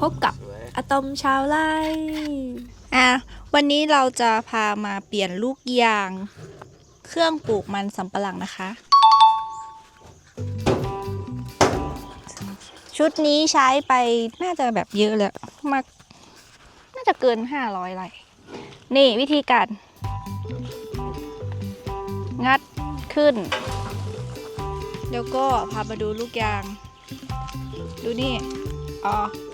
พบกับสวยอะตอมชาวไร่อะวันนี้เราจะพามาเปลี่ยนลูกยาง เครื่องปลูกมันสำปะหลังนะคะ ชุดนี้ใช้ไปน่าจะแบบเยอะเลยมากน่าจะเกิน 500ไร่นี่วิธีการ งัดขึ้น แล้วก็พามาดูลูกยาง ดูนี่ อ๋ออืม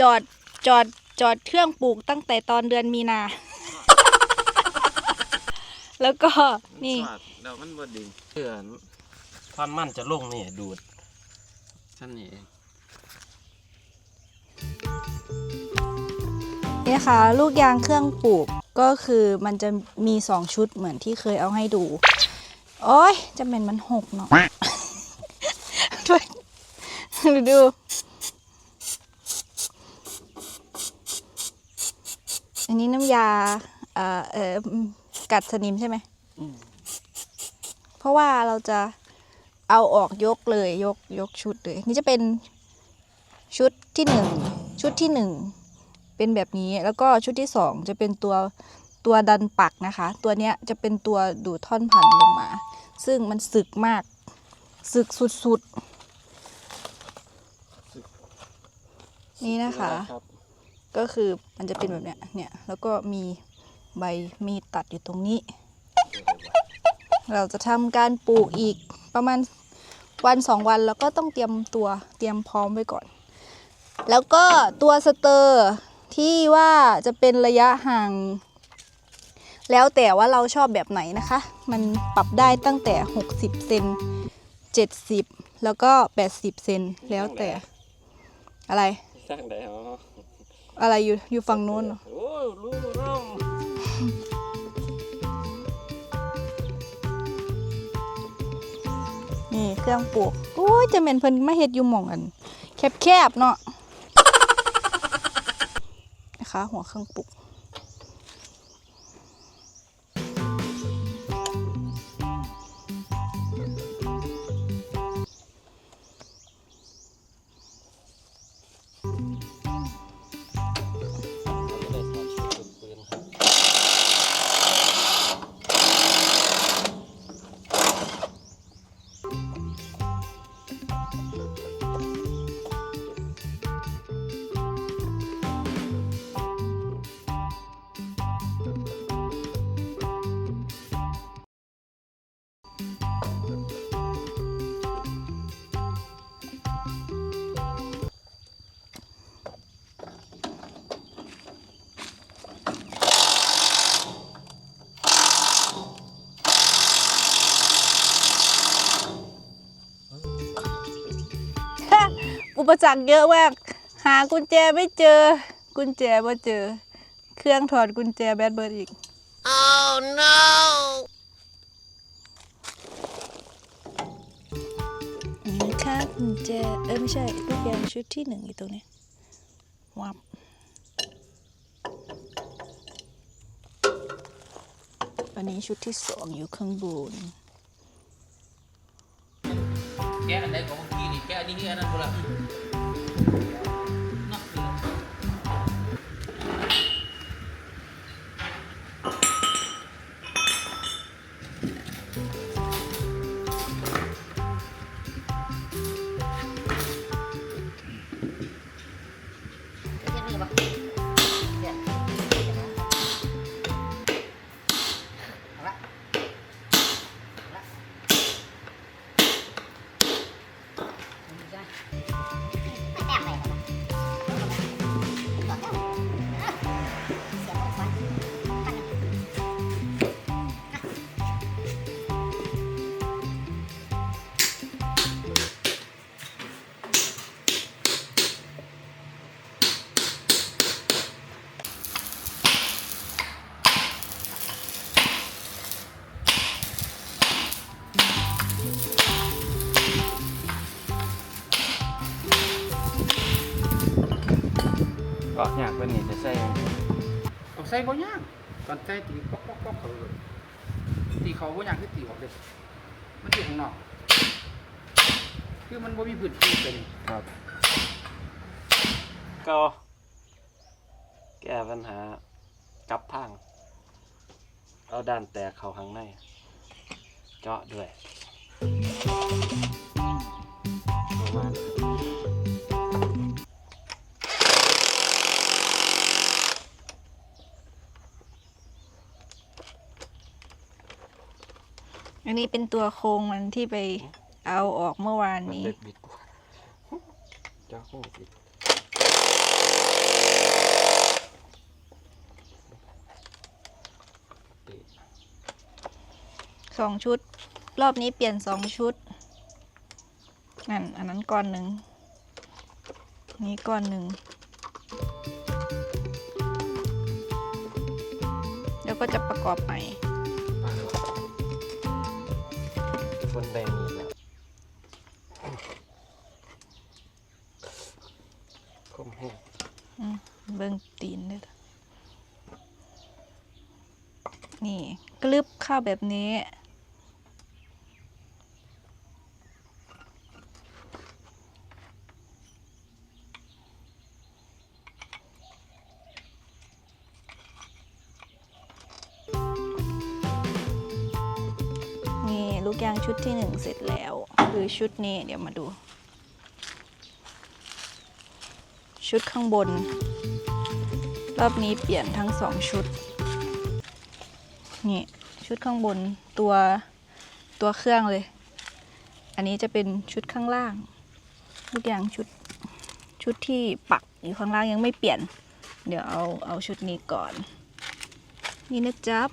จอดจอดจอดเครื่องปลูกตั้งแต่ตอนเดือนมีนา แล้วก็นี่สวัสดเรามันบดีเถื่อนความมั่นจะลงนี่ดูดท่านนี่เองนี่ค่ะ ลูกยางเครื่องปลูกก็คือมันจะมีสองชุดเหมือนที่เคยเอาให้ดู โอ้ยจะเป็นมันหกเนาะด้วยดู อันนี้น้ำยาเอ่อเอ่อกัดสนิมใช่ไหมเพราะว่าเราจะเอาออกยกเลยยกยกชุดเลย นี่จะเป็นชุดที่หนึ่งชุดที่หนึ่งเป็นแบบนี้แล้วก็ชุดที่สองจะเป็นตัวตัวดันปักนะคะ ตัวเนี้ยจะเป็นตัวดูดท่อนพันธุ์ลงมา ซึ่งมันสึกมาก สึกสุดๆ นี่นะคะครับ ก็คือมันจะเป็นแบบเนี้ยเนี่ยแล้วก็มีใบมีตัดอยู่ตรงนี้ เราจะทำการปลูกอีกประมาณวันสองวันแล้วก็ต้องเตรียมตัวเตรียมพร้อมไว้ก่อน แล้วก็ตัวสเตอร์ที่ว่าจะเป็นระยะห่าง แล้วแต่ว่าเราชอบแบบไหนนะคะ มันปรับได้ตั้งแต่ 60 เซน70 แล้วก็ 80 เซนแล้วแต่อะไร สร้างได้เหรอ อะไรอยู่อยู่ฝั่งนู้นเหรอ โอ้ยรู้น้องนี่เครื่องปลูกโอ้ยจะเป็นเพิ่นมาเฮ็ดอยู่หม่องอัน แคบๆเนาะนะคะหัวเครื่องปลูก ปสรรคเยอะมาก หากุญแจไม่เจอ กุญแจไม่เจอ เครื่องถอดกุญแจแบตเบิร์ดอีก Oh no! อันนี้ค่ะกุญแจ เออไม่ใช่ลูกยางชุดที่หนึ่งอยู่ตรงนี้วับอันนี้ชุดที่สองอยู่ข้างบนแกะอันไหนของเมื่อกี้นี่แกะอันนี้นี่อันนั้นบ่ล่ะเนาะ Thank you. ออกยากเป็นนี่จะใส่เอาใส่บ่ยากตอนใส่ตีป๊อกป๊อกป๊อกเขาเลยตีเขาบ่ยากคือตีออกเลยมันอยู่ข้างนอก คือมันบ่มีพื้นที่เป็นครับเก็แก้ปัญหากับทาง เอาด้านแตกเข้าข้างใน เจาะด้วย อันนี้เป็นตัวโครงมันที่ไปเอาออกเมื่อวานมันนี้เด็ดบิดกว่าเจาะคงสิเตะสองชุด รอบนี้เปลี่ยนสองชุด นั่น อันนั้นก้อนหนึ่ง นี้ก้อนหนึ่ง แล้วก็จะประกอบใหม่ คนแดงอีกแล้วคมแห้งเบิ้งตีนด้วยจ้ะนี่กลึบเข้าแบบนี้นี่ ชุดนี้เดี๋ยวมาดู ชุดข้างบน รอบนี้เปลี่ยนทั้งสองชุด นี่ ชุดข้างบนตัวตัวเครื่องเลย อันนี้จะเป็นชุดข้างล่าง ทุกอย่างชุดชุดที่ปักอยู่ข้างล่างยังไม่เปลี่ยน เดี๋ยวเอาเอาชุดนี้ก่อน นี่นะจ๊บ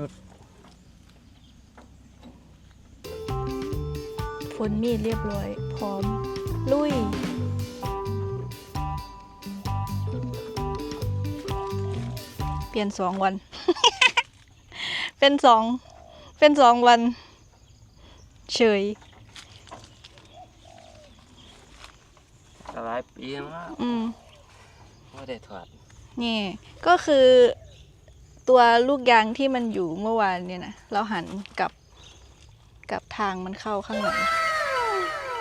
ชุด ฝนมีดเรียบร้อย พร้อม ลุย เปลี่ยนสองวัน เป็นสอง เป็นสองวัน เฉยหลายปีแล้วอืม ไม่ได้ถอด นี่ ก็คือ ตัวลูกยางที่มันอยู่เมื่อวานเนี่ยนะเราหันกลับกลับทางมันเข้าข้างใน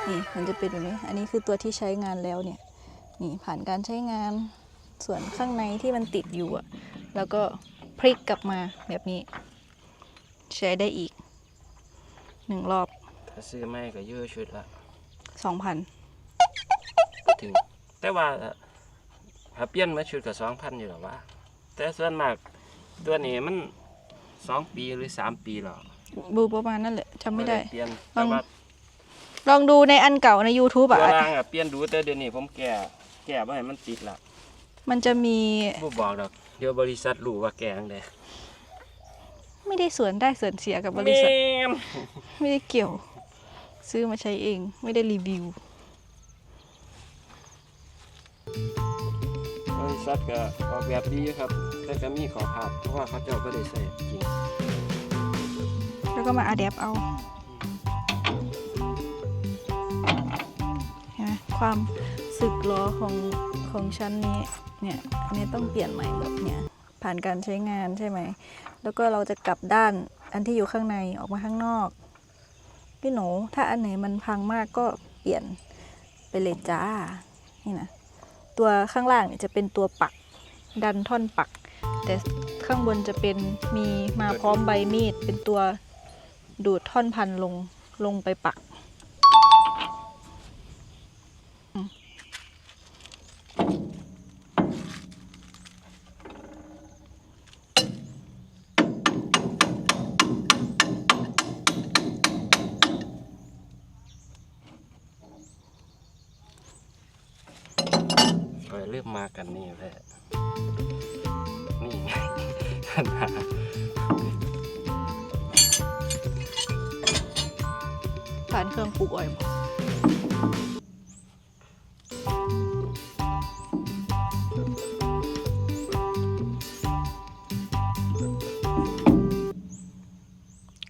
นี่มันจะเป็นแบบนี้ อันนี้คือตัวที่ใช้งานแล้วเนี่ย นี่ผ่านการใช้งานส่วนข้างในที่มันติดอยู่อะแล้วก็พลิกกลับมาแบบนี้ ใช้ได้อีกหนึ่งรอบ ถ้าซื้อไม่ก็เยอะชุดละสองพันถึง แต่ว่าถ้าเปลี่ยนมาชุดก็สองพันอยู่หรอวะแต่ส่วนมาก ตัวนี้มันสองปีหรือสามปีหรอกบูประมาณนั่นแหละจำไม่ได้ เปลี่ยนลแต่องว่าลองดูในอันเก่าใน YouTube ตัวอะรางอะเปลี่ยนดูแต่เดี๋ยวนี้ผมแก่แก่บ่ให้มันติดละมันจะมีบ่บอกดอกเดี๋ยวบริษัทรู้ว่าแก่จั่งใดไม่ได้ส่วนได้ส่วนเสียกับบริษัท แม่นไม่ได้เกี่ยว ซื้อมาใช้เอง ไม่ได้รีวิวบ ริษัทก็ออกแบบดีครับ แต่ก็มีขอภาพเพราะว่าเขาเจ้าก็ได้ใส่จริงแล้วก็มาอาแดปเอาเห็นไหมความสึกล้อของของชั้นนี้เนี่ยอันนี้ต้องเปลี่ยนใหม่หมดเนี่ยผ่านการใช้งานใช่ไหม แล้วก็เราจะกลับด้านอันที่อยู่ข้างในออกมาข้างนอก พี่หนูถ้าอันไหนมันพังมากก็เปลี่ยนไปเลยจ้า นี่นะ ตัวข้างล่างจะเป็นตัวปักดันท่อนปัก แต่ข้างบนจะเป็นมีมาพร้อมใบมีดเป็นตัวดูดท่อนพันลงลงไปปัก เออเริ่มมากันนี่แหละ นี่ไงปัญหาผ่านเครื่องปลูกอ้อยบ่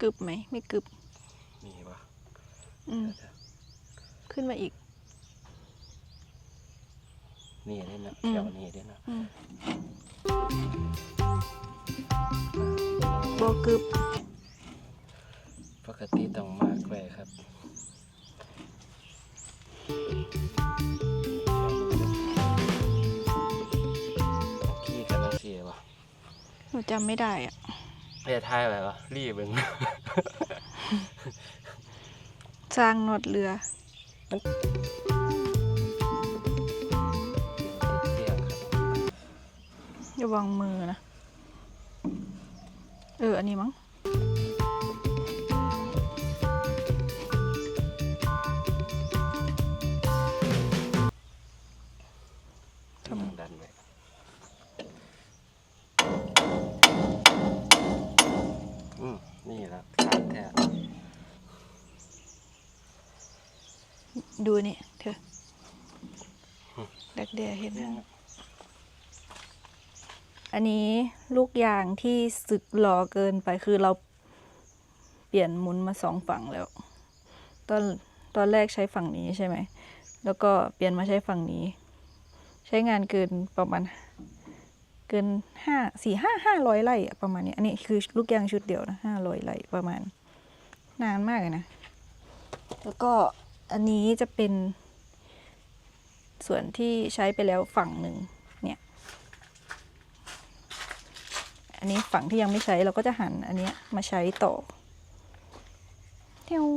กึบไหม ไม่กึบนี่วะอืม ขึ้นมาอีก นี่เด้เนาะอืมแถวนี้เด้เนาะอืมบกึบปกติต้องมากไว้ครับขี้กันจังซี่บ่หนูจำไม่ได้อะเฮ็ดทายไว้บ่รีบเบิ่งสร้างหนวดเรือ อย่าวางมือนะ เออ อันนี้มั้งกำลังดันไว้อืมนี่ละขาดแท้ดูนี่เธอดักเดียเห็นไหม อันนี้ลูกยางที่สึกหลอเกินไปคือเราเปลี่ยนหมุนมาสองฝั่งแล้ว ตอนตอนแรกใช้ฝั่งนี้ใช่ไหม แล้วก็เปลี่ยนมาใช้ฝั่งนี้ ใช้งานเกินประมาณเกินห้าสี่ห้าห้าร้อยไร่ประมาณนี้ อันนี้คือลูกยางชุดเดียวนะห้าร้อยไร่ประมาณ นานมากเลยนะ แล้วก็อันนี้จะเป็นส่วนที่ใช้ไปแล้วฝั่งหนึ่งเนี่ย อันนี้ฝั่งที่ยังไม่ใช้เราก็จะหันอันเนี้ยมาใช้ต่อเที่ยว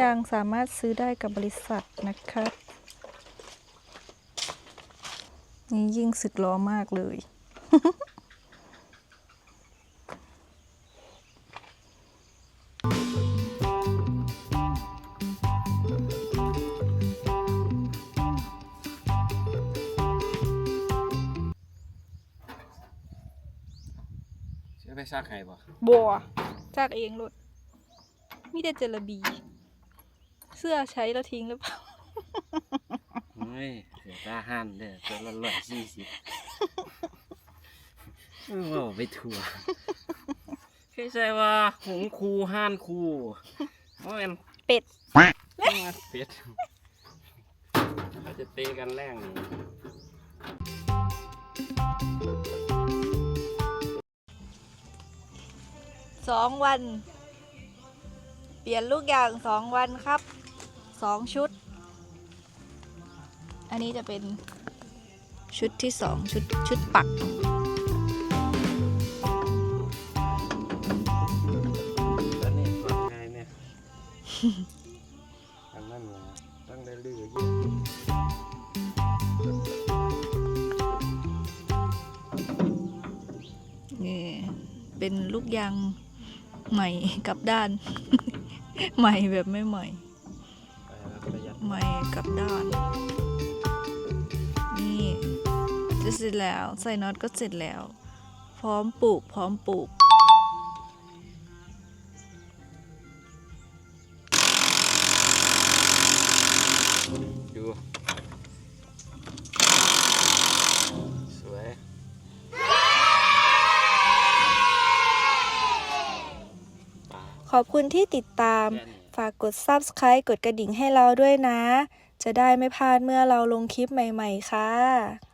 ยางสามารถซื้อได้กับบริษัทนะครับนี่ยิ่งสึกล้อมากเลย เชื่อไปซักให้บ่บัวจากเองรถมีแต่เจลาบี เสื้อใช้แล้วทิ้งหรือเปล่าเฮ้ยเสียตาหันเด้อตัวละร้อยสี่สิบเออว่าไปทั่วเคยใช่ว่าหงคูห้านคูว่าเป็นเป็ดเป็ดเขาจะเตะกันแรงนี่ สองวัน เปลี่ยนลูกยางสองวันครับสองชุด อันนี้จะเป็นชุดที่สองชุดชุดปักแล้วนี่กดไงเนี่ยอันนั้นเหรอต้องได้ลือเยอะนี่เป็นลูกยาง ใหม่กลับด้าน ใหม่แบบไม่ใหม่ ใหม่กลับด้าน นี่จะเสร็จแล้ว ใส่น็อตก็เสร็จแล้ว พร้อมปลูก พร้อมปลูก อบคุณที่ติดตามแค่นี้ฝากกด subscribe กดกระดิ่งให้เราด้วยนะ จะได้ไม่พลาดเมื่อเราลงคลิปใหม่ ๆ ค่ะ